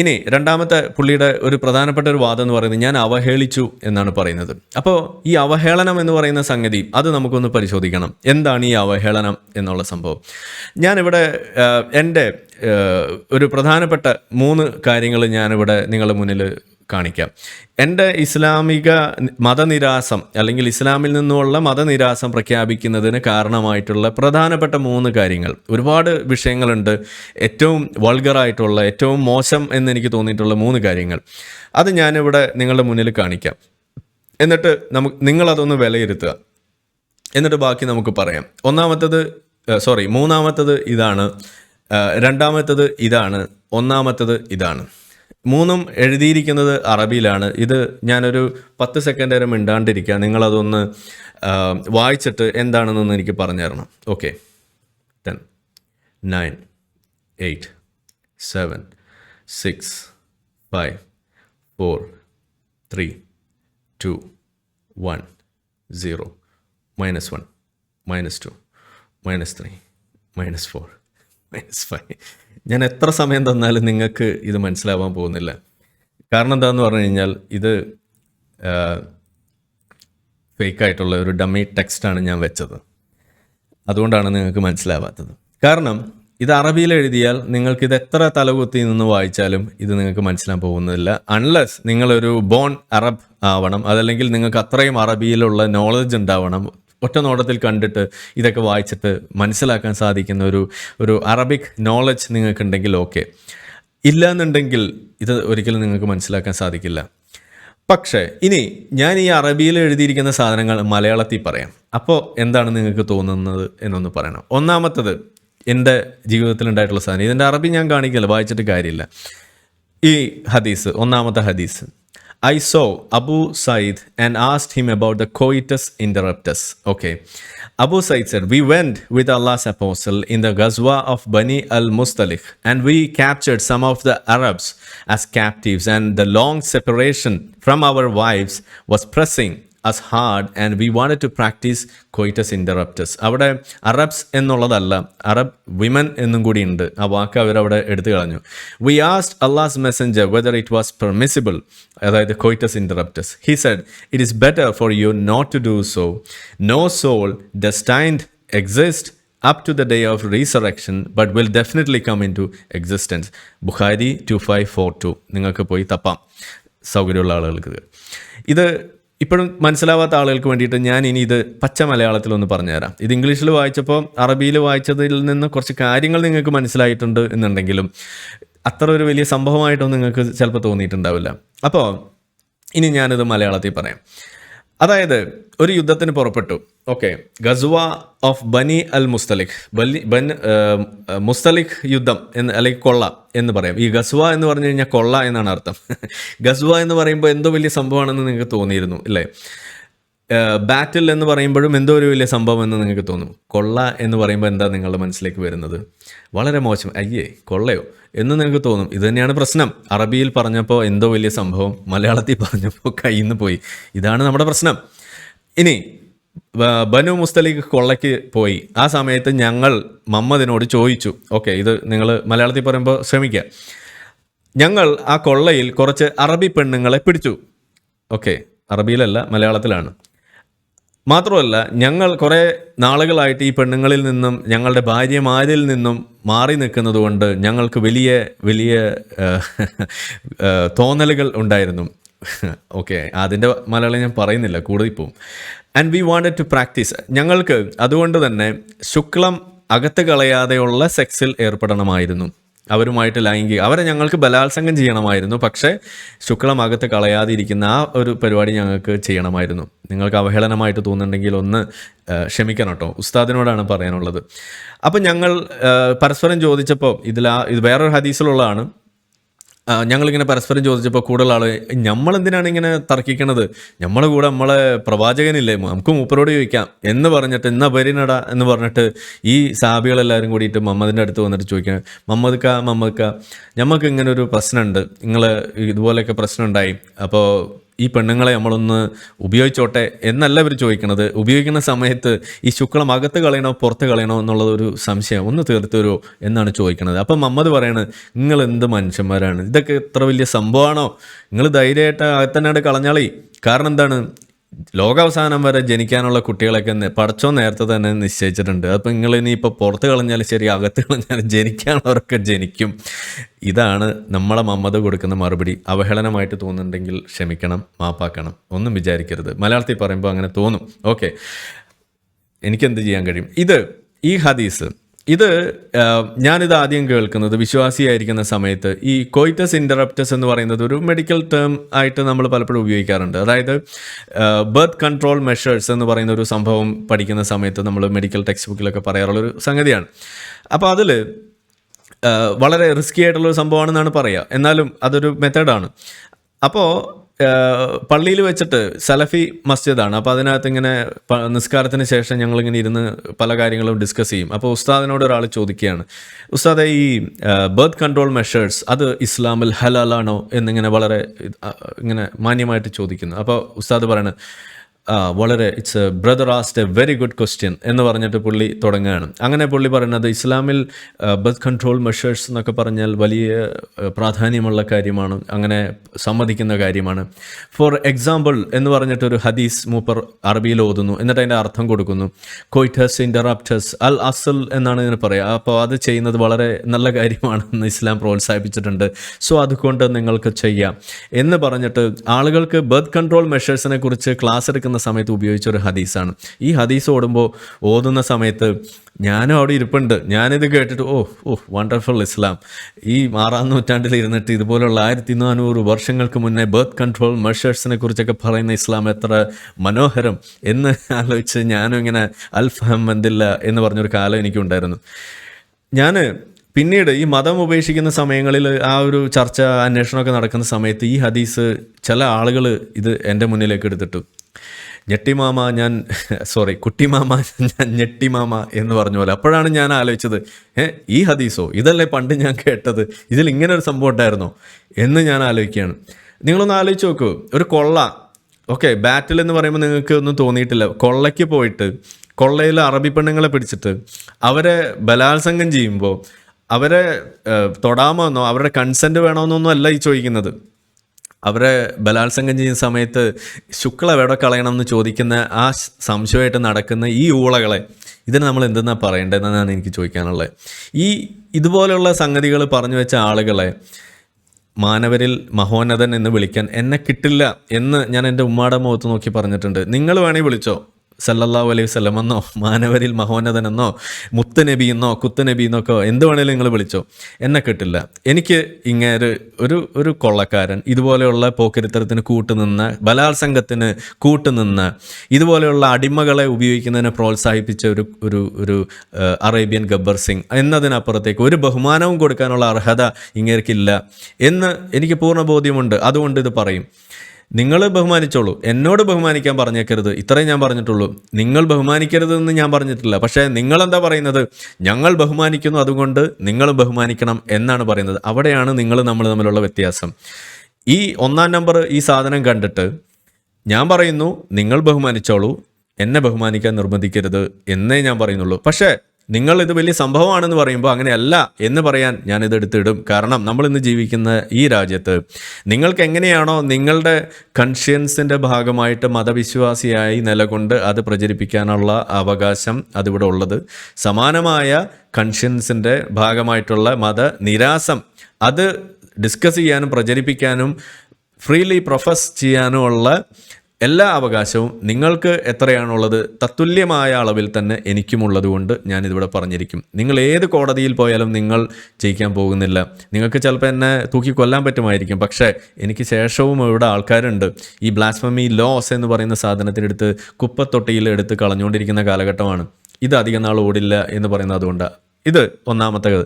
ഇനി രണ്ടാമത്തെ പുള്ളിയുടെ ഒരു പ്രധാനപ്പെട്ട ഒരു വാദം എന്ന് പറയുന്നത് ഞാൻ അവഹേളിച്ചു എന്നാണ് പറയുന്നത്. അപ്പോൾ ഈ അവഹേളനം എന്ന് പറയുന്ന സംഗതി അത് നമുക്കൊന്ന് പരിശോധിക്കണം. എന്താണ് ഈ അവഹേളനം എന്നുള്ള സംഭവം? ഞാനിവിടെ എന്റെ ഒരു പ്രധാനപ്പെട്ട മൂന്ന് കാര്യങ്ങൾ ഞാനിവിടെ നിങ്ങളുടെ മുന്നിൽ കാണിക്കാം. എന്റെ ഇസ്ലാമിക മതനിരാസം അല്ലെങ്കിൽ ഇസ്ലാമിൽ നിന്നുള്ള മതനിരാസം പ്രഖ്യാപിക്കുന്നതിന് കാരണമായിട്ടുള്ള പ്രധാനപ്പെട്ട മൂന്ന് കാര്യങ്ങൾ. ഒരുപാട് വിഷയങ്ങളുണ്ട്. ഏറ്റവും വൾഗറായിട്ടുള്ള ഏറ്റവും മോശം എന്നെനിക്ക് തോന്നിയിട്ടുള്ള മൂന്ന് കാര്യങ്ങൾ. അത് ഞാനിവിടെ നിങ്ങളുടെ മുന്നിൽ കാണിക്കാം. എന്നിട്ട് നമുക്ക് നിങ്ങളതൊന്ന് വിലയിരുത്തുക. എന്നിട്ട് ബാക്കി നമുക്ക് പറയാം. ഒന്നാമത്തത് സോറി മൂന്നാമത്തത് ഇതാണ് രണ്ടാമത്തത് ഇതാണ് ഒന്നാമത്തത് ഇതാണ്. മൂന്നും എഴുതിയിരിക്കുന്നത് അറബിയിലാണ്. ഇത് ഞാനൊരു പത്ത് സെക്കൻഡ് വരെ മിണ്ടാണ്ടിരിക്കുക നിങ്ങളതൊന്ന് വായിച്ചിട്ട് എന്താണെന്നൊന്ന് എനിക്ക് പറഞ്ഞു തരണം. Okay ten nine eight seven six five four three two one zero minus one minus two minus three minus four minus five ഞാൻ എത്ര സമയം തന്നാലും നിങ്ങൾക്ക് ഇത് മനസ്സിലാവാൻ പോകുന്നില്ല. കാരണം എന്താണെന്ന് പറഞ്ഞു കഴിഞ്ഞാൽ ഇത് ഫേക്കായിട്ടുള്ള ഒരു ഡമ്മി ടെക്സ്റ്റാണ് ഞാൻ വെച്ചത്. അതുകൊണ്ടാണ് നിങ്ങൾക്ക് മനസ്സിലാവാത്തത്. കാരണം ഇത് അറബിയിൽ എഴുതിയാൽ നിങ്ങൾക്ക് ഇത് എത്ര തലകുത്തി നിന്ന് വായിച്ചാലും ഇത് നിങ്ങൾക്ക് മനസ്സിലാൻ പോകുന്നില്ല. അൺലെസ് നിങ്ങളൊരു ബോൺ അറബ് ആവണം അതല്ലെങ്കിൽ നിങ്ങൾക്ക് അത്രയും അറബിയിലുള്ള നോളജ് ഉണ്ടാവണം. ഒറ്റ നോട്ടത്തിൽ കണ്ടിട്ട് ഇതൊക്കെ വായിച്ചിട്ട് മനസ്സിലാക്കാൻ സാധിക്കുന്ന ഒരു ഒരു അറബിക് നോളജ് നിങ്ങൾക്കുണ്ടെങ്കിൽ ഓക്കെ ഇല്ല എന്നുണ്ടെങ്കിൽ ഇത് ഒരിക്കലും നിങ്ങൾക്ക് മനസ്സിലാക്കാൻ സാധിക്കില്ല. പക്ഷേ ഇനി ഞാൻ ഈ അറബിയിൽ എഴുതിയിരിക്കുന്ന സാധനങ്ങൾ മലയാളത്തിൽ പറയാം. അപ്പോൾ എന്താണ് നിങ്ങൾക്ക് തോന്നുന്നത് എന്നൊന്ന് പറയണം. ഒന്നാമത്തത് എന്റെ ജീവിതത്തിൽ ഉണ്ടായിട്ടുള്ള സാധനം. ഇതിന്റെ അറബി ഞാൻ കാണിക്കില്ല വായിച്ചിട്ട് കാര്യമില്ല. ഈ ഹദീസ് ഒന്നാമത്തെ ഹദീസ്. I saw Abu Said and asked him about the coitus interruptus. Okay. Abu Said said, We went with Allah's apostle in the Ghazwa of Bani al Mustalik and we captured some of the Arabs as captives, and the long separation from our wives was pressing us hard and we wanted to practice coitus interruptus. അവിടെ Arabs എന്നുള്ളതല്ല Arab women എന്നും കൂടി ഉണ്ട്. ആ വാക്ക് അവരവിടെ എടുത്തു കളഞ്ഞു. We asked Allah's messenger whether it was permissible അതായത് coitus interruptus he said it is better for you not to do so no soul destined exist up to the day of resurrection but will definitely come in to existence Bukhari two five four two നിങ്ങൾക്ക് പോയി തപ്പാം. സൗകര്യമുള്ള ആളുകൾക്ക് ഇത് ഇപ്പോഴും മനസ്സിലാവാത്ത ആളുകൾക്ക് വേണ്ടിയിട്ട് ഞാൻ ഇനി ഇത് പച്ച മലയാളത്തിൽ ഒന്ന് പറഞ്ഞുതരാം. ഇത് ഇംഗ്ലീഷിൽ വായിച്ചപ്പോൾ അറബിയിൽ വായിച്ചതിൽ നിന്ന് കുറച്ച് കാര്യങ്ങൾ നിങ്ങൾക്ക് മനസ്സിലായിട്ടുണ്ട് എന്നുണ്ടെങ്കിലും അത്ര ഒരു വലിയ സംഭവമായിട്ടൊന്നും നിങ്ങൾക്ക് ചിലപ്പോൾ തോന്നിയിട്ടുണ്ടാവില്ല. അപ്പോൾ ഇനി ഞാനിത് മലയാളത്തിൽ പറയാം. അതായത് ഒരു യുദ്ധത്തിന് പുറപ്പെട്ടു. ഓക്കെ. ഗസ്വ ഓഫ് ബനി അൽ മുസ്തലിഖ്. ബലി ബൻ മുസ്തലിഖ് യുദ്ധം എന്ന് അല്ലെങ്കിൽ കൊള്ള എന്ന് പറയാം. ഈ ഗസ്വ എന്ന് പറഞ്ഞു കഴിഞ്ഞാൽ കൊള്ള എന്നാണ് അർത്ഥം. ഗസ്വ എന്ന് പറയുമ്പോൾ എന്തോ വലിയ സംഭവമാണെന്ന് നിങ്ങൾക്ക് തോന്നിയിരുന്നു അല്ലേ? ബാറ്റിൽ എന്ന് പറയുമ്പോഴും എന്തോ ഒരു വലിയ സംഭവം എന്ന് നിങ്ങൾക്ക് തോന്നും. കൊള്ള എന്ന് പറയുമ്പോൾ എന്താ നിങ്ങളുടെ മനസ്സിലേക്ക് വരുന്നത്? വളരെ മോശം. അയ്യേ കൊള്ളയോ? എന്ന് നിങ്ങൾക്ക് തോന്നും. ഇത് തന്നെയാണ് പ്രശ്നം. അറബിയിൽ പറഞ്ഞപ്പോൾ എന്തോ വലിയ സംഭവം മലയാളത്തിൽ പറഞ്ഞപ്പോൾ കയ്യിൽ നിന്ന് പോയി. ഇതാണ് നമ്മുടെ പ്രശ്നം. ഇനി ബനു മുസ്തലിഖ് കൊള്ളയ്ക്ക് പോയി. ആ സമയത്ത് ഞങ്ങൾ മമ്മദിനോട് ചോദിച്ചു. ഓക്കെ ഇത് നിങ്ങൾ മലയാളത്തിൽ പറയുമ്പോൾ ശ്രമിക്കുക ഞങ്ങൾ ആ കൊള്ളയിൽ കുറച്ച് അറബി പെണ്ണുങ്ങളെ പിടിച്ചു. ഓക്കെ അറബിയിലല്ല മലയാളത്തിലാണ്. മാത്രമല്ല ഞങ്ങൾ കുറേ നാളുകളായിട്ട് ഈ പെണ്ണുങ്ങളിൽ നിന്നും ഞങ്ങളുടെ ഭാര്യമാരിൽ നിന്നും മാറി നിൽക്കുന്നത് കൊണ്ട് ഞങ്ങൾക്ക് വലിയ വലിയ തോന്നലുകൾ ഉണ്ടായിരുന്നു. ഓക്കെ അതിന്റെ മലയാളം ഞാൻ പറയുന്നില്ല കൂടുതൽ പോവും and we wanted to practise ഞങ്ങൾക്ക് അതുകൊണ്ട് തന്നെ ശുക്ലം അകത്ത് കളയാതെയുള്ള സെക്സിൽ ഏർപ്പെടണമായിരുന്നു. അവരുമായിട്ട് ലൈംഗിക അവരെ ഞങ്ങൾക്ക് ബലാത്സംഗം ചെയ്യണമായിരുന്നു. പക്ഷേ ശുക്ലമകത്ത് കളയാതിരിക്കുന്ന ആ ഒരു പരിപാടി ഞങ്ങൾക്ക് ചെയ്യണമായിരുന്നു. നിങ്ങൾക്ക് അവഹേളനമായിട്ട് തോന്നുന്നുണ്ടെങ്കിൽ ഒന്ന് ക്ഷമിക്കണം കേട്ടോ ഉസ്താദിനോടാണ് പറയാനുള്ളത്. അപ്പം ഞങ്ങൾ പരസ്പരം ചോദിച്ചപ്പോൾ ഇതിൽ ആ ഇത് വേറൊരു ഹദീസിലുള്ളതാണ്. ഞങ്ങളിങ്ങനെ പരസ്പരം ചോദിച്ചപ്പോൾ കൂടുതൽ ആൾ നമ്മളെന്തിനാണ് ഇങ്ങനെ തർക്കിക്കണത്? നമ്മളെ കൂടെ നമ്മളെ പ്രവാചകനില്ലേ നമുക്ക് മൂപ്പരോട് ചോദിക്കാം. എന്ന് പറഞ്ഞിട്ട് എന്നാ പരിനട എന്ന് പറഞ്ഞിട്ട് ഈ സാബികളെല്ലാവരും കൂടിയിട്ട് മമ്മദിന്റെ അടുത്ത് വന്നിട്ട് ചോദിക്കണം മമ്മദ്ക്ക മമ്മദ്ക്ക മമ്മദ് ഞമ്മക്ക് ഇങ്ങനെ ഒരു പ്രശ്നമുണ്ട് നിങ്ങൾ ഇതുപോലെയൊക്കെ പ്രശ്നം ഉണ്ടായി അപ്പോൾ ഈ പെണ്ണുങ്ങളെ നമ്മളൊന്ന് ഉപയോഗിച്ചോട്ടെ എന്നല്ല ഇവർ ചോദിക്കണത്. ഉപയോഗിക്കുന്ന സമയത്ത് ഈ ശുക്ലം അകത്ത് കളയണോ പുറത്ത് കളയണോ എന്നുള്ളത് ഒരു സംശയം. ഒന്ന് തീർത്തു തരുമോ എന്നാണ് ചോദിക്കണത്. അപ്പം മമ്മദ് പറയണത് നിങ്ങൾ എന്ത് മനുഷ്യന്മാരാണ്? ഇതൊക്കെ ഇത്ര വലിയ സംഭവമാണോ നിങ്ങൾ ധൈര്യമായിട്ട് അകത്തന്നാട് കളഞ്ഞാളി. കാരണം എന്താണ്? ലോകാവസാനം വരെ ജനിക്കാനുള്ള കുട്ടികളൊക്കെ പഠിച്ചോ നേരത്തെ തന്നെ നിശ്ചയിച്ചിട്ടുണ്ട്. അപ്പം നിങ്ങൾ ഇനി ഇപ്പോൾ പുറത്ത് കളഞ്ഞാലും ശരി അകത്ത് കളഞ്ഞാലും ജനിക്കാനുള്ളവരൊക്കെ ജനിക്കും. ഇതാണ് നമ്മളെ മമ്മത കൊടുക്കുന്ന മറുപടി. അവഹേളനമായിട്ട് തോന്നുന്നുണ്ടെങ്കിൽ ക്ഷമിക്കണം മാപ്പാക്കണം. ഒന്നും വിചാരിക്കരുത്. മലയാളത്തിൽ പറയുമ്പോൾ അങ്ങനെ തോന്നും. ഓക്കെ. എനിക്കെന്ത് ചെയ്യാൻ കഴിയും? ഇത് ഈ ഹദീസ് ഇത് ഞാനിത് ആദ്യം കേൾക്കുന്നത് വിശ്വാസിയായിരിക്കുന്ന സമയത്ത്. ഈ കോയിറ്റസ് ഇന്ററപ്റ്റസ് എന്ന് പറയുന്നത് ഒരു മെഡിക്കൽ ടേം ആയിട്ട് നമ്മൾ പലപ്പോഴും ഉപയോഗിക്കാറുണ്ട്. അതായത് ബർത്ത് കൺട്രോൾ മെഷേഴ്സ് എന്ന് പറയുന്ന ഒരു സംഭവം പഠിക്കുന്ന സമയത്ത് നമ്മൾ മെഡിക്കൽ ടെക്സ്റ്റ് ബുക്കിലൊക്കെ പറയാറുള്ളൊരു സംഗതിയാണ്. അപ്പോൾ അതിൽ വളരെ റിസ്കി ആയിട്ടുള്ള ഒരു സംഭവമാണെന്നാണ് പറയുക എന്നാലും അതൊരു മെത്തേഡാണ് അപ്പോൾ പള്ളിയിൽ വെച്ചിട്ട് സലഫി മസ്ജിദാണ്. അപ്പോൾ അതിനകത്ത് ഇങ്ങനെ നിസ്കാരത്തിന് ശേഷം ഞങ്ങളിങ്ങനെ ഇരുന്ന് പല കാര്യങ്ങളും ഡിസ്കസ് ചെയ്യും. അപ്പോൾ ഉസ്താദിനോട് ഒരാൾ ചോദിക്കുകയാണ്. ഉസ്താദെ ഈ ബർത്ത് കൺട്രോൾ മെഷേഴ്സ് അത് ഇസ്ലാമിൽ ഹലാലാണോ? എന്നിങ്ങനെ വളരെ ഇങ്ങനെ മാന്യമായിട്ട് ചോദിക്കുന്നു. അപ്പോൾ ഉസ്താദ് പറയണത് ആ വളരെ it's a brother asked a very good question എന്ന് പറഞ്ഞിട്ട് പുള്ളി തുടങ്ങുകയാണ്. അങ്ങനെ പുള്ളി പറയുന്നത് ഇസ്ലാമിൽ ബർത്ത് കൺട്രോൾ മെഷേഴ്സ് എന്നൊക്കെ പറഞ്ഞാൽ വലിയ പ്രാധാന്യമുള്ള കാര്യമാണ് അങ്ങനെ സമ്മതിക്കുന്ന കാര്യമാണ്. ഫോർ എക്സാമ്പിൾ എന്ന് പറഞ്ഞിട്ടൊരു ഹദീസ് മൂപ്പർ അറബിയിൽ ഓതുന്നു. എന്നിട്ട് അതിന്റെ അർത്ഥം കൊടുക്കുന്നു. കൊയ്റ്റസ് ഇന്ററാപ്റ്റസ് അൽ അസൽ എന്നാണ് ഇതിന് പറയുക അപ്പോൾ അത് ചെയ്യുന്നത് വളരെ നല്ല കാര്യമാണെന്ന് ഇസ്ലാം പ്രോത്സാഹിപ്പിച്ചിട്ടുണ്ട്. സോ അതുകൊണ്ട് നിങ്ങൾക്ക് ചെയ്യാം. എന്ന് പറഞ്ഞിട്ട് ആളുകൾക്ക് ബർത്ത് കൺട്രോൾ മെഷേഴ്സിനെ കുറിച്ച് ക്ലാസ് എടുക്കുന്ന സമയത്ത് ഉപയോഗിച്ച ഒരു ഹദീസാണ്. ഈ ഹദീസ് ഓടുമ്പോൾ ഓതുന്ന സമയത്ത് ഞാനും അവിടെ ഇരിപ്പുണ്ട്. ഞാനിത് കേട്ടിട്ട് ഓ ഓ വണ്ടർഫുൾ ഇസ്ലാം. ഈ ആറാം നൂറ്റാണ്ടിൽ ഇരുന്നിട്ട് ഇതുപോലുള്ള ആയിരത്തി നാനൂറ് വർഷങ്ങൾക്ക് മുന്നേ ബർത്ത് കൺട്രോൾ മെഷേഴ്സിനെ കുറിച്ചൊക്കെ പറയുന്ന ഇസ്ലാം എത്ര മനോഹരം എന്ന് ആലോചിച്ച് ഞാനും ഇങ്ങനെ അൽഫഹം എന്തില്ല എന്ന് പറഞ്ഞൊരു കാലം എനിക്കുണ്ടായിരുന്നു. ഞാൻ പിന്നീട് ഈ മതം ഉപേക്ഷിക്കുന്ന സമയങ്ങളിൽ ആ ഒരു ചർച്ച അന്വേഷണമൊക്കെ നടക്കുന്ന സമയത്ത് ഈ ഹദീസ് ചില ആളുകൾ ഇത് എന്റെ മുന്നിലേക്ക് എടുത്തിട്ടു. ഞെട്ടിമാമ ഞാൻ സോറി കുട്ടിമാമ ഞാൻ ഞെട്ടിമാമ എന്ന് പറഞ്ഞ പോലെ. അപ്പോഴാണ് ഞാൻ ആലോചിച്ചത് ഏ ഈ ഹദീസോ? ഇതല്ലേ പണ്ട് ഞാൻ കേട്ടത്? ഇതിൽ ഇങ്ങനെ ഒരു സംഭവം ഉണ്ടായിരുന്നോ? എന്ന് ഞാൻ ആലോചിക്കുകയാണ്. നിങ്ങളൊന്ന് ആലോചിച്ച് നോക്കൂ ഒരു കൊള്ള ഓക്കെ ബാറ്റിൽ എന്ന് പറയുമ്പോൾ നിങ്ങൾക്ക് ഒന്നും തോന്നിയിട്ടില്ല. കൊള്ളയ്ക്ക് പോയിട്ട് കൊള്ളയിൽ അറബി പെണ്ണുങ്ങളെ പിടിച്ചിട്ട് അവരെ ബലാത്സംഗം ചെയ്യുമ്പോൾ അവരെ തൊടാമോ തൊടാമെന്നോ അവരുടെ കൺസെന്റ് വേണമെന്നൊന്നും അല്ല ഈ ചോദിക്കുന്നത്. അവരെ ബലാത്സംഗം ചെയ്യുന്ന സമയത്ത് ശുക്ല എവിടെ കളയണം എന്ന് ചോദിക്കുന്ന ആ സംശയമായിട്ട് നടക്കുന്ന ഈ ഊളകളെ ഇതിന് നമ്മൾ എന്തെന്നാ പറയേണ്ടതെന്നാണ് എനിക്ക് ചോദിക്കാനുള്ളത്. ഈ ഇതുപോലെയുള്ള സംഗതികൾ പറഞ്ഞു വെച്ച ആളുകളെ മാനവരിൽ മഹോന്നതൻ എന്ന് വിളിക്കാൻ എന്നെ കിട്ടില്ല എന്ന് ഞാൻ എന്റെ ഉമ്മാടെ മുഖത്ത് നോക്കി പറഞ്ഞിട്ടുണ്ട്. നിങ്ങൾ വേണമെങ്കിൽ വിളിച്ചോ? സല്ലല്ലാഹു അലൈഹി വസല്ലം എന്നോ മാനവരിൽ മഹോന്നതനെന്നോ മുത്തുനബി എന്നോ കുത്തുനബി എന്നൊക്കെ എന്ത് വേണേലും നിങ്ങൾ വിളിച്ചോ. എന്നെ കിട്ടില്ല. എനിക്ക് ഇങ്ങനെ ഒരു ഒരു കൊള്ളക്കാരൻ ഇതുപോലെയുള്ള പോക്കരിത്തരത്തിന് കൂട്ടുനിന്ന് ബലാത്സംഗത്തിന് കൂട്ടുനിന്ന് ഇതുപോലെയുള്ള അടിമകളെ ഉപയോഗിക്കുന്നതിനെ പ്രോത്സാഹിപ്പിച്ച ഒരു ഒരു ഒരു അറേബ്യൻ ഗബ്ബർ സിംഗ് എന്നതിനപ്പുറത്തേക്ക് ഒരു ബഹുമാനവും കൊടുക്കാനുള്ള അർഹത ഇങ്ങേർക്കില്ല എന്ന് എനിക്ക് പൂർണ ബോധ്യമുണ്ട്. അതുകൊണ്ട് ഇത് പറയും. നിങ്ങൾ ബഹുമാനിച്ചോളൂ. എന്നോട് ബഹുമാനിക്കാൻ പറഞ്ഞേക്കരുത്. ഇത്രയും ഞാൻ പറഞ്ഞിട്ടുള്ളൂ. നിങ്ങൾ ബഹുമാനിക്കരുത് എന്ന് ഞാൻ പറഞ്ഞിട്ടില്ല. പക്ഷേ നിങ്ങളെന്താ പറയുന്നത്? ഞങ്ങൾ ബഹുമാനിക്കുന്നു അതുകൊണ്ട് നിങ്ങൾ ബഹുമാനിക്കണം എന്നാണ് പറയുന്നത്. അവിടെയാണ് നിങ്ങൾ നമ്മൾ തമ്മിലുള്ള വ്യത്യാസം. ഈ ഒന്നാം നമ്പർ ഈ സാധനം കണ്ടിട്ട് ഞാൻ പറയുന്നു നിങ്ങൾ ബഹുമാനിച്ചോളൂ. എന്നെ ബഹുമാനിക്കാൻ നിർബന്ധിക്കരുത് എന്നേ ഞാൻ പറയുന്നുള്ളൂ. പക്ഷേ നിങ്ങൾ ഇത് വലിയ സംഭവമാണെന്ന് പറയുമ്പോൾ അങ്ങനെയല്ല എന്ന് പറയാൻ ഞാനിത് എടുത്തിടും. കാരണം നമ്മൾ ഇന്ന് ജീവിക്കുന്ന ഈ രാജ്യത്ത് നിങ്ങൾക്ക് എങ്ങനെയാണോ നിങ്ങളുടെ കൺഷ്യൻസിന്റെ ഭാഗമായിട്ട് മതവിശ്വാസിയായി നിലകൊണ്ട് അത് പ്രചരിപ്പിക്കാനുള്ള അവകാശം അതിവിടെ ഉള്ളത്. സമാനമായ കൺഷ്യൻസിന്റെ ഭാഗമായിട്ടുള്ള മത നിരാസം അത് ഡിസ്കസ് ചെയ്യാനും പ്രചരിപ്പിക്കാനും ഫ്രീലി പ്രൊഫസ് ചെയ്യാനുമുള്ള എല്ലാ അവകാശവും നിങ്ങൾക്ക് എത്രയാണുള്ളത് തത്തുല്യമായ അളവിൽ തന്നെ എനിക്കുമുള്ളത് കൊണ്ട് ഞാനിതിവിടെ പറഞ്ഞിരിക്കും. നിങ്ങൾ ഏത് കോടതിയിൽ പോയാലും നിങ്ങൾ ജയിക്കാൻ പോകുന്നില്ല. നിങ്ങൾക്ക് ചിലപ്പോൾ എന്നെ തൂക്കി കൊല്ലാൻ പറ്റുമായിരിക്കും. പക്ഷേ എനിക്ക് ശേഷവും ഇവിടെ ആൾക്കാരുണ്ട്. ഈ ബ്ലാസ്മമി ലോസ് എന്ന് പറയുന്ന സാധനത്തിനെടുത്ത് കുപ്പത്തൊട്ടിയിൽ എടുത്ത് കളഞ്ഞുകൊണ്ടിരിക്കുന്ന കാലഘട്ടമാണ്. ഇത് അധികം നാൾ ഓടില്ല എന്ന് പറയുന്നത് അതുകൊണ്ടാണ് ഇത് ഒന്നാമത്തെ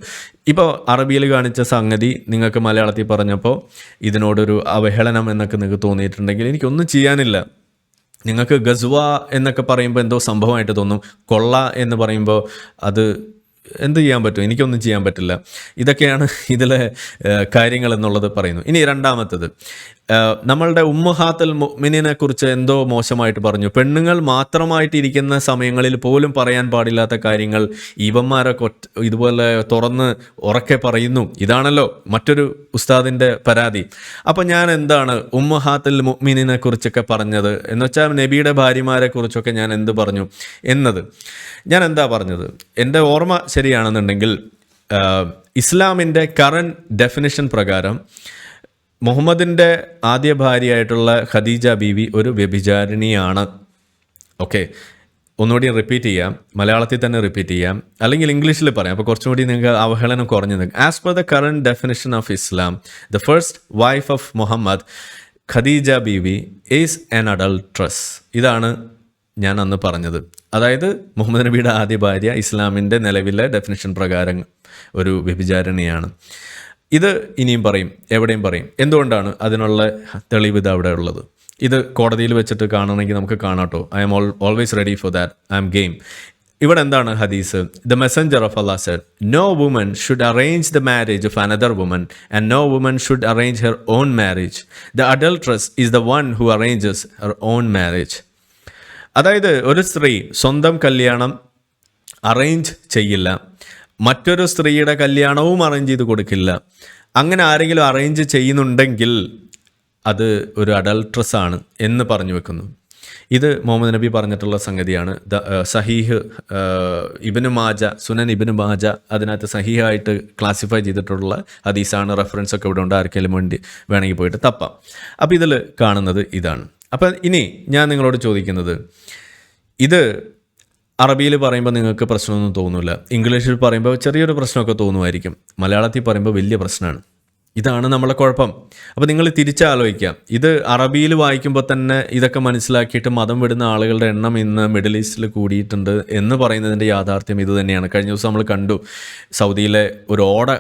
ഇപ്പോൾ അറബിയിൽ കാണിച്ച സംഗതി നിങ്ങൾക്ക് മലയാളത്തിൽ പറഞ്ഞപ്പോൾ ഇതിനോടൊരു അവഹേളനം എന്നൊക്കെ നിങ്ങൾക്ക് തോന്നിയിട്ടുണ്ടെങ്കിൽ എനിക്കൊന്നും ചെയ്യാനില്ല. നിങ്ങൾക്ക് ഗസ്വ എന്നൊക്കെ പറയുമ്പോൾ എന്തോ സംഭവമായിട്ട് തോന്നും. കൊള്ള എന്ന് പറയുമ്പോൾ അത് എന്ത് ചെയ്യാൻ പറ്റും? എനിക്കൊന്നും ചെയ്യാൻ പറ്റില്ല. ഇതൊക്കെയാണ് ഇതിലെ കാര്യങ്ങൾ എന്നുള്ളത് പറയുന്നു ഇനി രണ്ടാമത്തത്. നമ്മളുടെ ഉമ്മഹാത്തൽ മുഅ്മിനിനെ കുറിച്ച് എന്തോ മോശമായിട്ട് പറഞ്ഞു. പെണ്ണുങ്ങൾ മാത്രമായിട്ട് ഇരിക്കുന്ന സമയങ്ങളിൽ പോലും പറയാൻ പാടില്ലാത്ത കാര്യങ്ങൾ ഇവന്മാരൊക്കെ ഇതുപോലെ തുറന്ന് ഉറക്കെ പറയുന്നു. ഇതാണല്ലോ മറ്റൊരു ഉസ്താദിന്റെ പരാതി. അപ്പം ഞാൻ എന്താണ് ഉമ്മഹാത്തൽ മുഅ്മിനിനെ കുറിച്ചൊക്കെ പറഞ്ഞത്? എന്ന് വെച്ചാൽ നബിയുടെ ഭാര്യമാരെ കുറിച്ചൊക്കെ ഞാൻ എന്ത് പറഞ്ഞു? എന്നത് ഞാൻ എന്താ പറഞ്ഞത്? എന്റെ ഓർമ്മ ശരിയാണെന്നുണ്ടെങ്കിൽ ഇസ്ലാമിന്റെ കറന്റ് ഡെഫിനിഷൻ പ്രകാരം മുഹമ്മദിന്റെ ആദ്യ ഭാര്യയായിട്ടുള്ള ഖദീജ ബീവി ഒരു വ്യഭിചാരിണിയാണ്. ഓക്കെ. ഒന്നുകൂടി റിപ്പീറ്റ് ചെയ്യാം. മലയാളത്തിൽ തന്നെ റിപ്പീറ്റ് ചെയ്യാം. അല്ലെങ്കിൽ ഇംഗ്ലീഷിൽ പറയാം. അപ്പോൾ കുറച്ചും കൂടി നിങ്ങൾക്ക് അവഹേളനം കുറഞ്ഞു നിൽക്കും. As per the current definition of Islam the first wife of Muhammad Khadija Beevi is an adulteress ഇതാണ് ഞാൻ അന്ന് പറഞ്ഞത്. അതായത് മുഹമ്മദ് നബിയുടെ ആദ്യ ഭാര്യ ഇസ്ലാമിന്റെ നിലവിലെ ഡെഫിനിഷൻ പ്രകാരം ഒരു വ്യഭിചാരിണിയാണ്. ഇത് ഇനിയും പറയും എവിടെയും പറയും. എന്തുകൊണ്ടാണ് അതിനുള്ള തെളിവ് ഇത് അവിടെ ഉള്ളത്? ഇത് കോടതിയിൽ വെച്ചിട്ട് കാണണമെങ്കിൽ നമുക്ക് കാണാട്ടോ. I'm all always ready for that I'm game ഇവിടെ എന്താണ് ഹദീസ്? The messenger of Allah said no woman should arrange the marriage of another woman and no woman should arrange her own marriage the adulteress is the one who arranges her own marriage അതായത് ഒരു സ്ത്രീ സ്വന്തം കല്യാണം arrange ചെയ്യില്ല. മറ്റൊരു സ്ത്രീയുടെ കല്യാണവും arrange ചെയ്ത് കൊടുക്കില്ല. അങ്ങനെ ആരെങ്കിലും അറേഞ്ച് ചെയ്യുന്നുണ്ടെങ്കിൽ അത് ഒരു അഡൾട്രസ് ആണ് എന്ന് പറഞ്ഞു വെക്കുന്നു. ഇത് മുഹമ്മദ് നബി പറഞ്ഞിട്ടുള്ള സംഗതിയാണ്. ദ സഹീഹ് ഇബിന് മാജ സുനൻ ഇബ്നു മാജ അതിനകത്ത് സഹീഹായിട്ട് ക്ലാസിഫൈ ചെയ്തിട്ടുള്ള ഹദീസാണ്. റെഫറൻസ് ഒക്കെ ഇവിടെ ഉണ്ട്. ആർക്കെങ്കിലും വേണ്ടി വേണമെങ്കിൽ പോയിട്ട് തപ്പാം. അപ്പോൾ ഇതിൽ കാണുന്നത് ഇതാണ്. അപ്പം ഇനി ഞാൻ നിങ്ങളോട് ചോദിക്കുന്നത്. ഇത് അറബിയിൽ പറയുമ്പോൾ നിങ്ങൾക്ക് പ്രശ്നമൊന്നും തോന്നില്ല ഇംഗ്ലീഷിൽ പറയുമ്പോൾ ചെറിയൊരു പ്രശ്നമൊക്കെ തോന്നുമായിരിക്കും. മലയാളത്തിൽ പറയുമ്പോൾ വലിയ പ്രശ്നമാണ്. ഇതാണ് നമ്മളെ കുഴപ്പം. അപ്പോൾ നിങ്ങൾ തിരിച്ചാലോചിക്കാം. ഇത് അറബിയിൽ വായിക്കുമ്പോൾ തന്നെ ഇതൊക്കെ മനസ്സിലാക്കിയിട്ട് മതം വിടുന്ന ആളുകളുടെ എണ്ണം ഇന്ന് മിഡിൽ ഈസ്റ്റിൽ കൂടിയിട്ടുണ്ട് എന്ന് പറയുന്നതിന്റെ യാഥാർത്ഥ്യം ഇത് തന്നെയാണ്. കഴിഞ്ഞ ദിവസം നമ്മൾ കണ്ടു സൗദിയിലെ ഒരു ഓട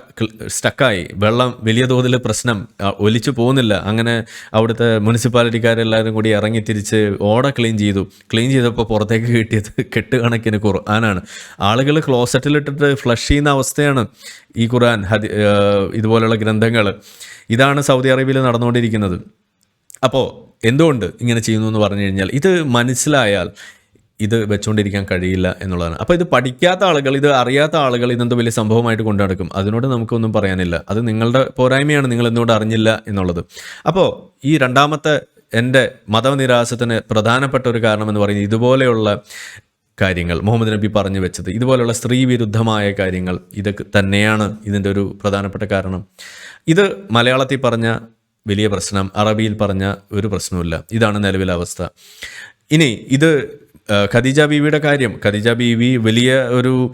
സ്റ്റക്കായി വെള്ളം വലിയ തോതിൽ പ്രശ്നം ഒലിച്ചു പോകുന്നില്ല. അങ്ങനെ അവിടുത്തെ മുനിസിപ്പാലിറ്റിക്കാരെല്ലാവരും കൂടി ഇറങ്ങി തിരിച്ച് ഓട ക്ലീൻ ചെയ്തു. ക്ലീൻ ചെയ്തപ്പോൾ പുറത്തേക്ക് കിട്ടിയത് കെട്ടുകണക്കിന് ഖുർആനാണ്. ആളുകൾ ക്ലോസറ്റിലിട്ടിട്ട് ഫ്ലഷ് ചെയ്യുന്ന അവസ്ഥയാണ്. ഈ ഖുറാൻ ഹദി ഇതുപോലുള്ള ഗ്രന്ഥങ്ങൾ ഇതാണ് സൗദി അറേബ്യയിൽ നടന്നുകൊണ്ടിരിക്കുന്നത്. അപ്പോൾ എന്തുകൊണ്ട് ഇങ്ങനെ ചെയ്യുന്നു എന്ന് പറഞ്ഞു കഴിഞ്ഞാൽ ഇത് മനസ്സിലായാൽ ഇത് വെച്ചുകൊണ്ടിരിക്കാൻ കഴിയില്ല എന്നുള്ളതാണ്. അപ്പോൾ ഇത് പഠിക്കാത്ത ആളുകൾ ഇത് അറിയാത്ത ആളുകൾ ഇതെന്തോ വലിയ സംഭവമായിട്ട് കൊണ്ടു നടക്കും? അതിനോട് നമുക്കൊന്നും പറയാനില്ല. അത് നിങ്ങളുടെ പോരായ്മയാണ് നിങ്ങൾ എന്തുകൊണ്ട് അറിഞ്ഞില്ല എന്നുള്ളത്. അപ്പോൾ ഈ രണ്ടാമത്തെ എന്റെ മതനിരാസത്തിന് പ്രധാനപ്പെട്ട ഒരു കാരണം എന്ന് പറയുന്നത് ഇതുപോലെയുള്ള കാര്യങ്ങൾ. മുഹമ്മദ് നബി പറഞ്ഞു വെച്ചത് ഇതുപോലെയുള്ള സ്ത്രീ വിരുദ്ധമായ കാര്യങ്ങൾ ഇതൊക്കെ തന്നെയാണ് ഇതിന്റെ ഒരു പ്രധാനപ്പെട്ട കാരണം. ഇത് മലയാളത്തിൽ പറഞ്ഞ വലിയ പ്രശ്നം അറബിയിൽ പറഞ്ഞ ഒരു പ്രശ്നവുമില്ല. ഇതാണ് നിലവിലെ അവസ്ഥ. ഇനി ഇത് ഖദീജ ബീവിയുടെ കാര്യം. ഖദീജ ബീവി വലിയ ഒരു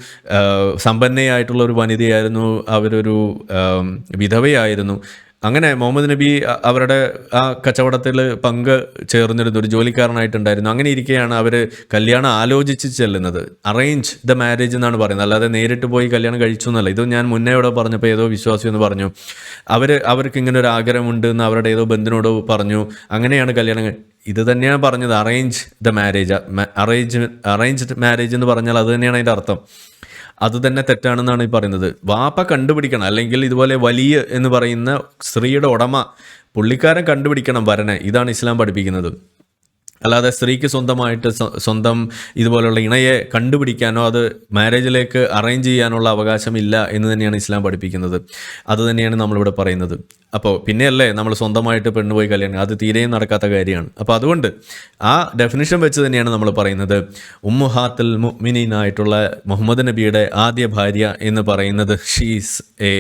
സമ്പന്നയായിട്ടുള്ള ഒരു വനിതയായിരുന്നു. അവരൊരു വിധവയായിരുന്നു. അങ്ങനെ മുഹമ്മദ് നബി അവരുടെ ആ കച്ചവടത്തിൽ പങ്ക് ചേർന്നിരുന്നു ഒരു ജോലിക്കാരനായിട്ടുണ്ടായിരുന്നു. അങ്ങനെ ഇരിക്കെയാണ് അവർ കല്യാണം ആലോചിച്ച് ചെല്ലുന്നത്. അറേഞ്ച് ദ മാരേജ് എന്നാണ് പറയുന്നത്. അല്ലാതെ നേരിട്ട് പോയി കല്യാണം കഴിച്ചു എന്നല്ല. ഇത് ഞാൻ മുന്നേ ഇവിടെ പറഞ്ഞപ്പോൾ ഏതോ വിശ്വാസി എന്ന് പറഞ്ഞു. അവർ അവർക്ക് ഇങ്ങനെ ഒരു ആഗ്രഹമുണ്ട് എന്ന് അവരുടെ ഏതോ ബന്ധുവിനോട് പറഞ്ഞു. അങ്ങനെയാണ് കല്യാണം ഇത് തന്നെയാണ് പറഞ്ഞത്. Arrange the marriage arrange arranged marriage എന്ന് പറഞ്ഞാൽ അത് തന്നെയാണ് അതിന്റെ അർത്ഥം. അത് തന്നെ തെറ്റാണെന്നാണ് ഈ പറയുന്നത്. വാപ്പ കണ്ടുപിടിക്കണം. അല്ലെങ്കിൽ ഇതുപോലെ വലിയ എന്ന് പറയുന്ന സ്ത്രീയുടെ ഉടമ പുള്ളിക്കാരൻ കണ്ടുപിടിക്കണം വരനെ. ഇതാണ് ഇസ്ലാം പഠിപ്പിക്കുന്നത്. അല്ലാതെ സ്ത്രീക്ക് സ്വന്തമായിട്ട് സ്വന്തം ഇതുപോലുള്ള ഇണയെ കണ്ടുപിടിക്കാനോ അത് മാരേജിലേക്ക് അറേഞ്ച് ചെയ്യാനുള്ള അവകാശമില്ല എന്ന് തന്നെയാണ് ഇസ്ലാം പഠിപ്പിക്കുന്നത്. അത് തന്നെയാണ് നമ്മളിവിടെ പറയുന്നത്. അപ്പോൾ പിന്നെയല്ലേ നമ്മൾ സ്വന്തമായിട്ട് പെണ്ണ് പോയി കല്യാണം അത് തീരെയും നടക്കാത്ത കാര്യമാണ്. അപ്പോൾ അതുകൊണ്ട് ആ ഡെഫിനിഷൻ വെച്ച് തന്നെയാണ് നമ്മൾ പറയുന്നത്. ഉമ്മുഹാത്തുൽ മുഅ്മിനീനായിട്ടുള്ള മുഹമ്മദ് നബിയുടെ ആദ്യ ഭാര്യ എന്ന് പറയുന്നത് she's a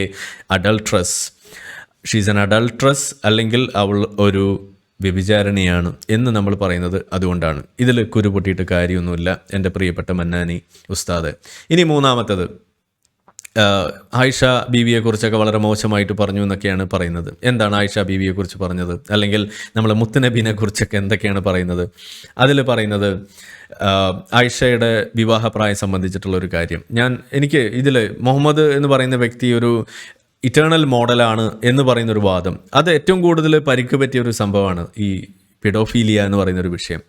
adulteress she's an adulteress അല്ലെങ്കിൽ അവൾ ഒരു വ്യഭിചാരണിയാണ് എന്ന് നമ്മൾ പറയുന്നത് അതുകൊണ്ടാണ്. ഇതിൽ കുരുപൊട്ടിയിട്ട് കാര്യമൊന്നുമില്ല എന്റെ പ്രിയപ്പെട്ട മന്നാനി ഉസ്താദ്. ഇനി മൂന്നാമത്തത് ആയിഷ ബീവിയെക്കുറിച്ചൊക്കെ വളരെ മോശമായിട്ട് പറഞ്ഞു എന്നൊക്കെയാണ് പറയുന്നത്. എന്താണ് ആയിഷ ബീവിയെക്കുറിച്ച് പറഞ്ഞത്? അല്ലെങ്കിൽ നമ്മൾ മുത്തുനബീനെ കുറിച്ചൊക്കെ എന്തൊക്കെയാണ് പറയുന്നത്? അതിൽ പറയുന്നത് ആയിഷയുടെ വിവാഹപ്രായം സംബന്ധിച്ചിട്ടുള്ള ഒരു കാര്യം. ഞാൻ എനിക്ക് ഇതിൽ മുഹമ്മദ് എന്ന് പറയുന്ന വ്യക്തി ഒരു ഇറ്റേണൽ മോഡലാണ് എന്ന് പറയുന്ന ഒരു വാദം. അത് ഏറ്റവും കൂടുതൽ പരിക്ക് പറ്റിയ ഒരു സംഭവമാണ് ഈ പിഡോഫീലിയ എന്ന് പറയുന്ന ഒരു വിഷയം.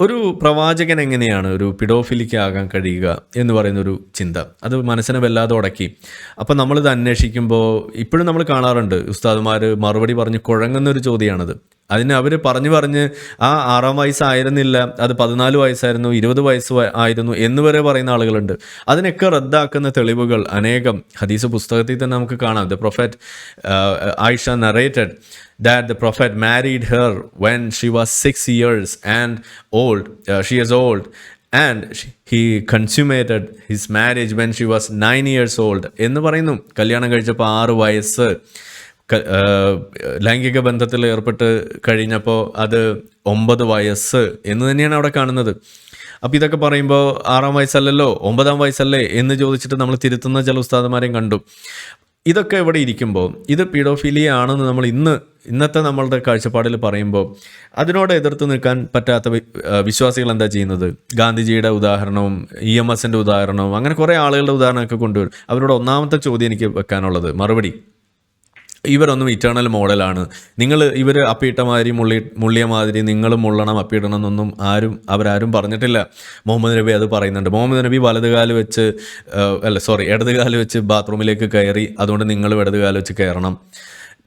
ഒരു പ്രവാചകൻ എങ്ങനെയാണ് ഒരു പിഡോഫിലിക്ക് ആകാൻ കഴിയുക എന്ന് പറയുന്നൊരു ചിന്ത. അത് മനസ്സിനെ വല്ലാതെ ഉടക്കി. അപ്പം നമ്മളിത് അന്വേഷിക്കുമ്പോൾ ഇപ്പോഴും നമ്മൾ കാണാറുണ്ട്. ഉസ്താദുമാർ മറുപടി പറഞ്ഞ് കുഴങ്ങുന്ന ഒരു ചോദ്യമാണത്. അതിന് അവർ പറഞ്ഞു പറഞ്ഞ് ആ ആറാം വയസ്സായിരുന്നില്ല അത് പതിനാല് വയസ്സായിരുന്നു ഇരുപത് വയസ്സ് ആയിരുന്നു എന്ന് വരെ പറയുന്ന ആളുകളുണ്ട്. അതിനൊക്കെ റദ്ദാക്കുന്ന തെളിവുകൾ അനേകം. ഹദീസ് പുസ്തകത്തിൽ തന്നെ നമുക്ക് കാണാം. The prophet Aisha narrated that the prophet married her when she was six years and old uh, she is old and consummated he consummated his marriage when she was old എന്ന് പറയുന്നു. കല്യാണം കഴിച്ചപ്പോൾ ആറ് വയസ്സ്. ലൈംഗിക ബന്ധത്തിൽ ഏർപ്പെട്ട് കഴിഞ്ഞപ്പോൾ അത് ഒമ്പത് വയസ്സ് എന്ന് തന്നെയാണ് അവിടെ കാണുന്നത്. അപ്പോൾ ഇതൊക്കെ പറയുമ്പോൾ ആറാം വയസ്സല്ലല്ലോ ഒമ്പതാം വയസ്സല്ലേ എന്ന് ചോദിച്ചിട്ട് നമ്മൾ തിരുത്തുന്ന ചില ഉസ്താദന്മാരെയും കണ്ടു. ഇതൊക്കെ ഇവിടെ ഇരിക്കുമ്പോൾ ഇത് പീഡോഫിലിയ ആണെന്ന് നമ്മൾ ഇന്ന് ഇന്നത്തെ നമ്മളുടെ കാഴ്ചപ്പാടിൽ പറയുമ്പോൾ അതിനോട് എതിർത്ത് നിൽക്കാൻ പറ്റാത്ത വിശ്വാസികൾ എന്താ ചെയ്യുന്നത്? ഗാന്ധിജിയുടെ ഉദാഹരണവും ഇ എം എസിന്റെ ഉദാഹരണവും അങ്ങനെ കുറേ ആളുകളുടെ ഉദാഹരണമൊക്കെ കൊണ്ടുവരും. അവരോട് ഒന്നാമത്തെ ചോദ്യം എനിക്ക് വെക്കാനുള്ളത് മറുപടി. ഇവരൊന്നും ഇറ്റേണൽ മോഡലാണ് നിങ്ങൾ ഇവർ അപ്പിയിട്ട മാതിരി മുള്ളി മുള്ളിയ മാതിരി നിങ്ങൾ മുള്ളണം അപ്പിയിടണം എന്നൊന്നും ആരും അവരാരും പറഞ്ഞിട്ടില്ല. മുഹമ്മദ് നബി അത് പറയുന്നുണ്ട്. മുഹമ്മദ് നബി വലതുകാൽ വെച്ച് അല്ല സോറി ഇടതുകാൽ വെച്ച് ബാത്റൂമിലേക്ക് കയറി അതുകൊണ്ട് നിങ്ങൾ ഇടതുകാൽ വെച്ച് കയറണം.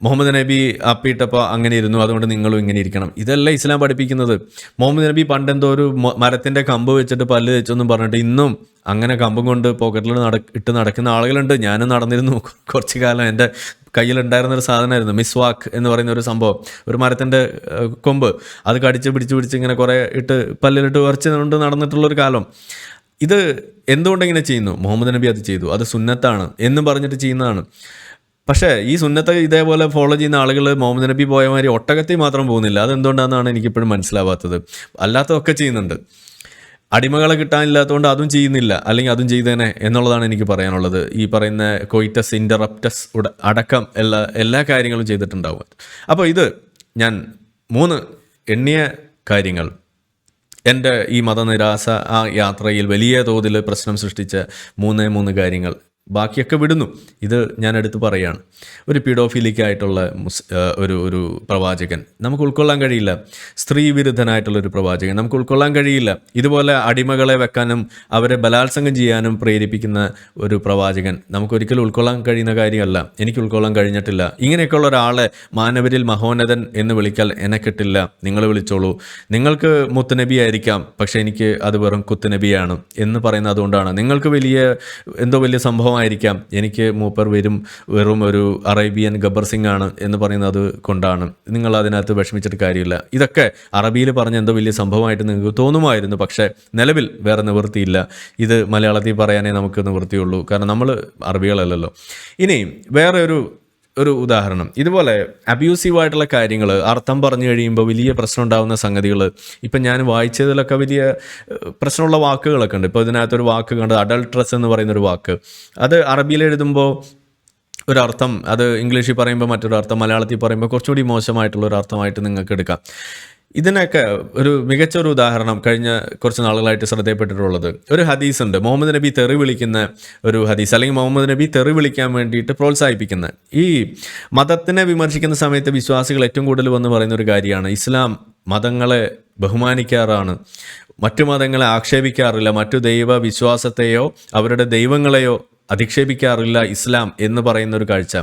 മുഹമ്മദ് നബി അപ്പിയിട്ടപ്പോൾ അങ്ങനെ ഇരുന്നു. അതുകൊണ്ട് നിങ്ങളും ഇങ്ങനെ ഇരിക്കണം. ഇതല്ല ഇസ്ലാം പഠിപ്പിക്കുന്നത്. മുഹമ്മദ് നബി പണ്ടെന്തോ ഒരു മരത്തിന്റെ കമ്പ് വെച്ചിട്ട് പല്ല് വെച്ചൊന്നും പറഞ്ഞിട്ട് ഇന്നും അങ്ങനെ കമ്പും കൊണ്ട് പോക്കറ്റിൽ നട ഇട്ട് നടക്കുന്ന ആളുകളുണ്ട്. ഞാനും നടന്നിരുന്നു. കുറച്ച് കാലം എന്റെ കയ്യിലുണ്ടായിരുന്ന ഒരു സാധനമായിരുന്നു. മിസ് വാക്ക് എന്ന് പറയുന്ന ഒരു സംഭവം. ഒരു മരത്തിന്റെ കൊമ്പ്. അത് കടിച്ച് പിടിച്ച് പിടിച്ച് ഇങ്ങനെ കുറേ ഇട്ട് പല്ലിലിട്ട് കുറച്ച് കൊണ്ട് നടന്നിട്ടുള്ളൊരു കാലം. ഇത് എന്തുകൊണ്ട് ഇങ്ങനെ ചെയ്യുന്നു? മുഹമ്മദ് നബി അത് ചെയ്തു. അത് സുന്നത്താണ്. എന്നും പറഞ്ഞിട്ട് ചെയ്യുന്നതാണ്. പക്ഷേ ഈ സുന്നത്തെ ഇതേപോലെ ഫോളോ ചെയ്യുന്ന ആളുകൾ മുഹമ്മദ് നബി പോയ മാതിരി ഒട്ടകത്തിൽ മാത്രം പോകുന്നില്ല. അതെന്തുകൊണ്ടാണെന്നാണ് എനിക്കിപ്പോഴും മനസ്സിലാവാത്തത്. അല്ലാത്തതൊക്കെ ചെയ്യുന്നുണ്ട്. അടിമകളെ കിട്ടാനില്ലാത്തതുകൊണ്ട് അതും ചെയ്യുന്നില്ല. അല്ലെങ്കിൽ അതും ചെയ്തേനെ എന്നുള്ളതാണ് എനിക്ക് പറയാനുള്ളത്. ഈ പറയുന്ന കൊയ്റ്റസ് ഇന്ററപ്റ്റസ് അടക്കം എല്ലാ എല്ലാ കാര്യങ്ങളും ചെയ്തിട്ടുണ്ടാവും. അപ്പോൾ ഇത് ഞാൻ മൂന്ന് എണ്ണിയ കാര്യങ്ങൾ. എന്റെ ഈ മതനിരാശ ആ യാത്രയിൽ വലിയ തോതിൽ പ്രശ്നം സൃഷ്ടിച്ച മൂന്നേ മൂന്ന് കാര്യങ്ങൾ. ബാക്കിയൊക്കെ വിടുന്നു. ഇത് ഞാൻ എടുത്തു പറയുകയാണ് ഒരു പീഡോഫിലിക്കായിട്ടുള്ള ഒരു ഒരു പ്രവാചകൻ. നമുക്ക് ഉൾക്കൊള്ളാൻ കഴിയില്ല. സ്ത്രീ വിരുദ്ധനായിട്ടുള്ള ഒരു പ്രവാചകൻ. നമുക്ക് ഉൾക്കൊള്ളാൻ കഴിയില്ല. ഇതുപോലെ അടിമകളെ വെക്കാനും അവരെ ബലാത്സംഗം ചെയ്യാനും പ്രേരിപ്പിക്കുന്ന ഒരു പ്രവാചകൻ നമുക്ക് ഒരിക്കലും ഉൾക്കൊള്ളാൻ കഴിയുന്ന കാര്യമല്ല. എനിക്ക് ഉൾക്കൊള്ളാൻ കഴിഞ്ഞിട്ടില്ല. ഇങ്ങനെയൊക്കെയുള്ള ഒരാളെ മാനവരിൽ മഹോന്നതൻ എന്ന് വിളിക്കാൻ എന്നെ കിട്ടില്ല. നിങ്ങൾ വിളിച്ചോളൂ. നിങ്ങൾക്ക് മുത്തുനബി ആയിരിക്കാം പക്ഷേ എനിക്ക് അത് വെറും കുത്തുനബിയാണ് എന്ന് പറയുന്നത് അതുകൊണ്ടാണ്. നിങ്ങൾക്ക് വലിയ എന്തോ വലിയ സംഭവമായിരിക്കാം. എനിക്ക് മൂപ്പർ വരും വെറും ഒരു അറേബ്യൻ ഗബ്ബർ സിംഗ് ആണ് എന്ന് പറയുന്നത് കൊണ്ടാണ്. നിങ്ങൾ അതിനകത്ത് വിഷമിച്ചിട്ട് കാര്യമില്ല. ഇതൊക്കെ അറബിയിൽ പറഞ്ഞ എന്തോ വലിയ സംഭവമായിട്ട് നിങ്ങൾക്ക് തോന്നുമായിരുന്നു പക്ഷേ നിലവിൽ വേറെ നിവൃത്തിയില്ല. ഇത് മലയാളത്തിൽ പറയാനേ നമുക്ക് നിവൃത്തിയുള്ളൂ. കാരണം നമ്മൾ അറബികളല്ലല്ലോ. ഇനി വേറെ ഒരു ഒരു ഉദാഹരണം. ഇതുപോലെ അബ്യൂസീവ് ആയിട്ടുള്ള കാര്യങ്ങൾ അർത്ഥം പറഞ്ഞു കഴിയുമ്പോൾ വലിയ പ്രശ്നം ഉണ്ടാകുന്ന സംഗതികൾ ഇപ്പം ഞാൻ വായിച്ചതിലൊക്കെ വലിയ പ്രശ്നമുള്ള വാക്കുകളൊക്കെ ഉണ്ട്. ഇപ്പോൾ ഇതിനകത്തൊരു വാക്ക് കണ്ട് അഡൾട്രസ് എന്ന് പറയുന്നൊരു വാക്ക്. അത് അറബിയിൽ എഴുതുമ്പോൾ ഒരർത്ഥം അത് ഇംഗ്ലീഷിൽ പറയുമ്പോൾ മറ്റൊരു അർത്ഥം മലയാളത്തിൽ പറയുമ്പോൾ കുറച്ചുകൂടി മോശമായിട്ടുള്ള ഒരു അർത്ഥമായിട്ട് നിങ്ങൾക്ക് എടുക്കാം. ഇതിനൊക്കെ ഒരു മികച്ച ഒരു ഉദാഹരണം കഴിഞ്ഞ കുറച്ച് നാളുകളായിട്ട് ശ്രദ്ധയപ്പെട്ടിട്ടുള്ളത്. ഒരു ഹദീസ് ഉണ്ട് മുഹമ്മദ് നബി തെറി വിളിക്കുന്ന ഒരു ഹദീസ് അല്ലെങ്കിൽ മുഹമ്മദ് നബി തെറി വിളിക്കാൻ വേണ്ടിയിട്ട് പ്രോത്സാഹിപ്പിക്കുന്ന. ഈ മതത്തിനെ വിമർശിക്കുന്ന സമയത്ത് വിശ്വാസികൾ ഏറ്റവും കൂടുതൽ വന്ന് പറയുന്ന ഒരു കാര്യമാണ് ഇസ്ലാം മതങ്ങളെ ബഹുമാനിക്കാറാണ്. മറ്റു മതങ്ങളെ ആക്ഷേപിക്കാറില്ല. മറ്റു ദൈവ വിശ്വാസത്തെയോ അവരുടെ ദൈവങ്ങളെയോ അധിക്ഷേപിക്കാറില്ല ഇസ്ലാം എന്ന് പറയുന്ന ഒരു കാഴ്ച.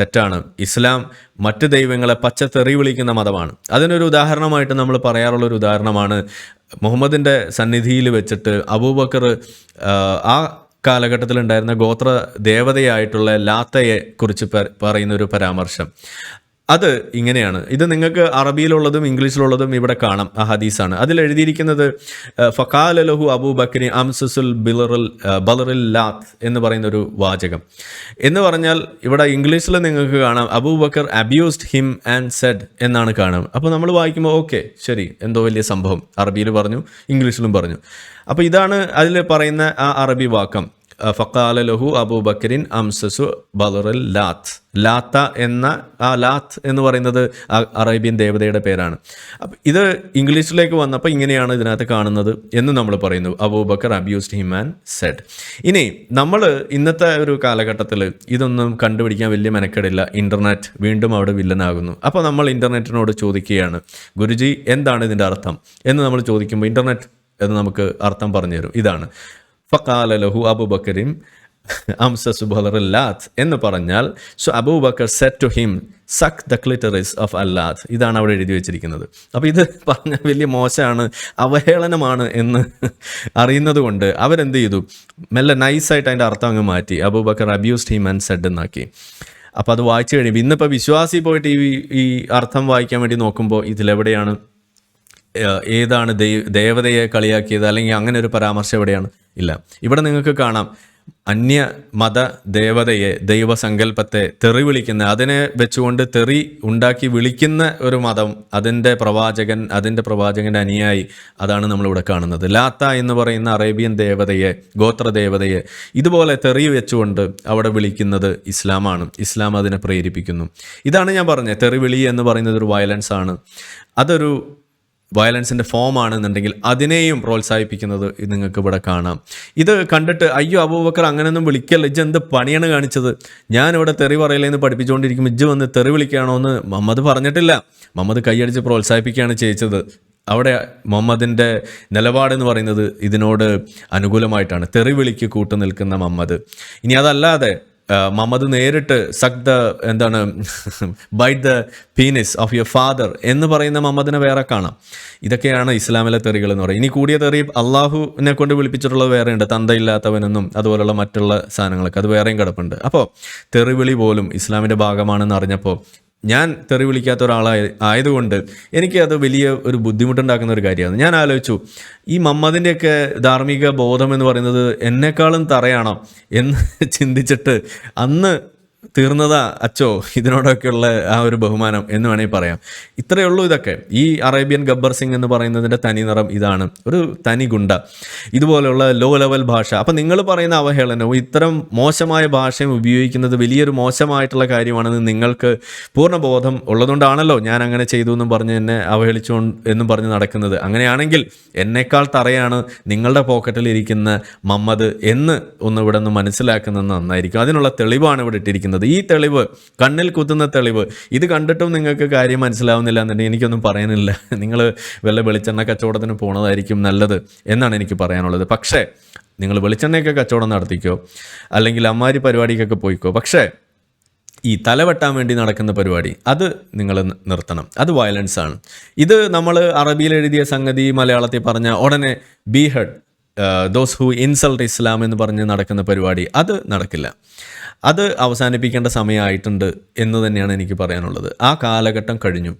തെറ്റാണ്. ഇസ്ലാം മറ്റ് ദൈവങ്ങളെ പച്ച തെറി വിളിക്കുന്ന മതമാണ്. അതിനൊരു ഉദാഹരണമായിട്ട് നമ്മൾ പറയാറുള്ള ഒരു ഉദാഹരണമാണ് മുഹമ്മദിന്റെ സന്നിധിയിൽ വെച്ചിട്ട് അബൂബക്കർ ആ, കാലഘട്ടത്തിലുണ്ടായിരുന്ന ഗോത്ര ദേവതയായിട്ടുള്ള ലാത്തയെ കുറിച്ച് പറയുന്ന ഒരു പരാമർശം. അത് ഇങ്ങനെയാണ്. ഇത് നിങ്ങൾക്ക് അറബിയിലുള്ളതും ഇംഗ്ലീഷിലുള്ളതും ഇവിടെ കാണാം. ആ ഹദീസാണ്. അതിൽ എഴുതിയിരിക്കുന്നത് ഫക്കാൽ ലഹു അബൂബക്കരി അംസുസുൽ ബിലറുൽ ബലറിൽ ലാത്ത് എന്ന് പറയുന്ന ഒരു വാചകം. എന്ന് പറഞ്ഞാൽ ഇവിടെ ഇംഗ്ലീഷിൽ നിങ്ങൾക്ക് കാണാം Abu Bakr abused him and said എന്നാണ് കാണാം. അപ്പോൾ നമ്മൾ വായിക്കുമ്പോൾ ഓക്കെ ശരി എന്തോ വലിയ സംഭവം. അറബിയിൽ പറഞ്ഞു ഇംഗ്ലീഷിലും പറഞ്ഞു. അപ്പോൾ ഇതാണ് അതിൽ പറയുന്ന ആ അറബി വാക്കം. ഫക്കാല ലഹു അബൂബക്കരിൻ അംസസു ബലറൽ ലാത്ത്. ലാത്ത എന്ന ആ ലാത്ത് എന്ന് പറയുന്നത് അറേബ്യൻ ദേവതയുടെ പേരാണ്. അപ്പം ഇത് ഇംഗ്ലീഷിലേക്ക് വന്നപ്പോൾ ഇങ്ങനെയാണ് ഇതിനകത്ത് കാണുന്നത് എന്ന് നമ്മൾ പറയുന്നു. Abu Bakr abused him and said. ഇനി നമ്മൾ ഇന്നത്തെ ഒരു കാലഘട്ടത്തിൽ ഇതൊന്നും കണ്ടുപിടിക്കാൻ വലിയ മെനക്കെടില്ല. ഇന്റർനെറ്റ് വീണ്ടും അവിടെ വില്ലനാകുന്നു. അപ്പോൾ നമ്മൾ ഇന്റർനെറ്റിനോട് ചോദിക്കുകയാണ് ഗുരുജി എന്താണ് ഇതിന്റെ അർത്ഥം? എന്ന് നമ്മൾ ചോദിക്കുമ്പോൾ ഇന്റർനെറ്റ് എന്ന് നമുക്ക് അർത്ഥം പറഞ്ഞു തരും. ഇതാണ്. ഫക്കാല ലഹു ബലറില്ലാത്ത് എന്ന് പറഞ്ഞാൽ so Abu Bakr said to him suck the clitoris of അല്ലാത്ത് ഇതാണ് അവിടെ എഴുതി വെച്ചിരിക്കുന്നത്. അപ്പോൾ ഇത് പറഞ്ഞ വലിയ മോശമാണ് അവഹേളനമാണ് എന്ന് അറിയുന്നത് കൊണ്ട് അവരെന്ത് ചെയ്തു? മെല്ലെ നൈസായിട്ട് അതിന്റെ അർത്ഥം അങ്ങ് മാറ്റി. Abu Bakr abused him and said എന്നാക്കി. അപ്പോൾ അത് വായിച്ചു കഴിയുമ്പോൾ ഇന്നിപ്പോൾ വിശ്വാസി പോയിട്ട് ഈ ഈ അർത്ഥം വായിക്കാൻ വേണ്ടി നോക്കുമ്പോൾ ഇതിലെവിടെയാണ് ഏതാണ് ദൈവ ദേവതയെ കളിയാക്കിയത് അല്ലെങ്കിൽ അങ്ങനെ ഒരു പരാമർശം എവിടെയാണ്? ഇല്ല. ഇവിടെ നിങ്ങൾക്ക് കാണാം. അന്യ മത ദേവതയെ ദൈവസങ്കല്പത്തെ തെറി വിളിക്കുന്ന അതിനെ വെച്ചുകൊണ്ട് തെറി ഉണ്ടാക്കി വിളിക്കുന്ന ഒരു മതം അതിന്റെ പ്രവാചകൻ അതിന്റെ പ്രവാചകന്റെ അനുയായി അതാണ് നമ്മളിവിടെ കാണുന്നത്. ലാത്ത എന്ന് പറയുന്ന അറേബ്യൻ ദേവതയെ ഗോത്ര ദേവതയെ ഇതുപോലെ തെറി വെച്ചുകൊണ്ട് അവിടെ വിളിക്കുന്നത് ഇസ്ലാമാണ്. ഇസ്ലാം അതിനെ പ്രേരിപ്പിക്കുന്നു. ഇതാണ് ഞാൻ പറഞ്ഞത്. തെറി വിളി എന്ന് പറയുന്നത് ഒരു വയലൻസ് ആണ്. അതൊരു വയലൻസിന്റെ ഫോമാണെന്നുണ്ടെങ്കിൽ അതിനെയും പ്രോത്സാഹിപ്പിക്കുന്നത് നിങ്ങൾക്ക് ഇവിടെ കാണാം. ഇത് കണ്ടിട്ട് അയ്യോ അബൂബക്കർ അങ്ങനെയൊന്നും വിളിക്കല്ല. ഇജ്ജ് എന്ത് പണിയാണ് കാണിച്ചത്? ഞാനിവിടെ തെറി പറയലേന്ന് പഠിപ്പിച്ചുകൊണ്ടിരിക്കുമ്പോൾ ഇജ്ജ് വന്ന് തെറി വിളിക്കുകയാണോ എന്ന് മുഹമ്മദ് പറഞ്ഞിട്ടില്ല. മുഹമ്മദ് കൈയടിച്ച് പ്രോത്സാഹിപ്പിക്കുകയാണ് ചെയ്യിച്ചത്. അവിടെ മുഹമ്മദിന്റെ നിലപാടെന്ന് പറയുന്നത് ഇതിനോട് അനുകൂലമായിട്ടാണ്. തെറി വിളിക്ക് കൂട്ടു നിൽക്കുന്ന മുഹമ്മദ് ഇനി അതല്ലാതെ മുഹമ്മദ് നേരിട്ട് സക് ദ എന്താണ് bite the penis of your father എന്ന് പറയുന്ന മമ്മദിനെ വേറെ കാണാം. ഇതൊക്കെയാണ് ഇസ്ലാമിലെ തെറികൾ എന്ന് പറയുന്നത്. ഇനി കൂടിയ തെറി അള്ളാഹുവിനെ കൊണ്ട് വിളിപ്പിച്ചിട്ടുള്ളത് വേറെ ഉണ്ട്. തന്തയില്ലാത്തവനെന്നും അതുപോലുള്ള മറ്റുള്ള സാധനങ്ങളൊക്കെ. അത് വേറെയും കിടപ്പുണ്ട്. അപ്പോൾ തെറിവിളി പോലും ഇസ്ലാമിന്റെ ഭാഗമാണെന്ന് അറിഞ്ഞപ്പോൾ ഞാൻ തെറി വിളിക്കാത്ത ഒരാളായ ആയതുകൊണ്ട് എനിക്ക് അത് വലിയ ഒരു ബുദ്ധിമുട്ടുണ്ടാക്കുന്ന ഒരു കാര്യമാണ്. ഞാൻ ആലോചിച്ചു ഈ മമ്മദിന്റെയൊക്കെ ധാർമ്മിക ബോധം എന്ന് പറയുന്നത് എന്നെക്കാളും തറയാണോ എന്ന് ചിന്തിച്ചിട്ട് അന്ന് തീർന്നതാ അച്ചോ ഇതിനോടൊക്കെയുള്ള ആ ഒരു ബഹുമാനം എന്ന് വേണമെങ്കിൽ പറയാം. ഇത്രയേ ഉള്ളൂ ഇതൊക്കെ. ഈ അറേബ്യൻ ഗബ്ബർ സിംഗ് എന്ന് പറയുന്നതിന്റെ തനി നിറം ഇതാണ്. ഒരു തനി ഗുണ്ട. ഇതുപോലെയുള്ള ലോ ലെവൽ ഭാഷ. അപ്പം നിങ്ങൾ പറയുന്ന അവഹേളനവും ഇത്തരം മോശമായ ഭാഷയും ഉപയോഗിക്കുന്നത് വലിയൊരു മോശമായിട്ടുള്ള കാര്യമാണെന്ന് നിങ്ങൾക്ക് പൂർണ ബോധം ഉള്ളതുകൊണ്ടാണല്ലോ ഞാൻ അങ്ങനെ ചെയ്തു എന്നും പറഞ്ഞ് എന്നെ അവഹേളിച്ചു എന്നും പറഞ്ഞ് നടക്കുന്നത്. അങ്ങനെയാണെങ്കിൽ എന്നേക്കാൾ തറയാണ് നിങ്ങളുടെ പോക്കറ്റിൽ ഇരിക്കുന്ന മമ്മദ് എന്ന് ഒന്ന് ഇവിടെ നിന്ന് മനസ്സിലാക്കുന്നത് നന്നായിരിക്കും. അതിനുള്ള തെളിവാണ് ഇവിടെ ഇട്ടിരിക്കുന്നത്. ഈ തെളിവ് കണ്ണിൽ കുത്തുന്ന തെളിവ് ഇത് കണ്ടിട്ടും നിങ്ങൾക്ക് കാര്യം മനസ്സിലാവുന്നില്ല എന്നുണ്ടെങ്കിൽ എനിക്കൊന്നും പറയാനില്ല. നിങ്ങൾ വല്ല വെളിച്ചെണ്ണ കച്ചവടത്തിന് പോണതായിരിക്കും നല്ലത് എന്നാണ് എനിക്ക് പറയാനുള്ളത്. പക്ഷേ നിങ്ങൾ വെളിച്ചെണ്ണയൊക്കെ കച്ചവടം നടത്തിക്കോ അല്ലെങ്കിൽ അമ്മാരി പരിപാടിക്കൊക്കെ പോയിക്കോ. പക്ഷേ ഈ തലവെട്ടാൻ വേണ്ടി നടക്കുന്ന പരിപാടി അത് നിങ്ങൾ നിർത്തണം. അത് വയലൻസ് ആണ്. ഇത് നമ്മൾ അറബിയിൽ എഴുതിയ സംഗതി മലയാളത്തിൽ പറഞ്ഞ ഉടനെ behead those who insult Islam എന്ന് പറഞ്ഞ് നടക്കുന്ന പരിപാടി അത് നടക്കില്ല. അത് അവസാനിപ്പിക്കേണ്ട സമയമായിട്ടുണ്ട് എന്ന് തന്നെയാണ് എനിക്ക് പറയാനുള്ളത്. ആ കാലഘട്ടം കഴിഞ്ഞു.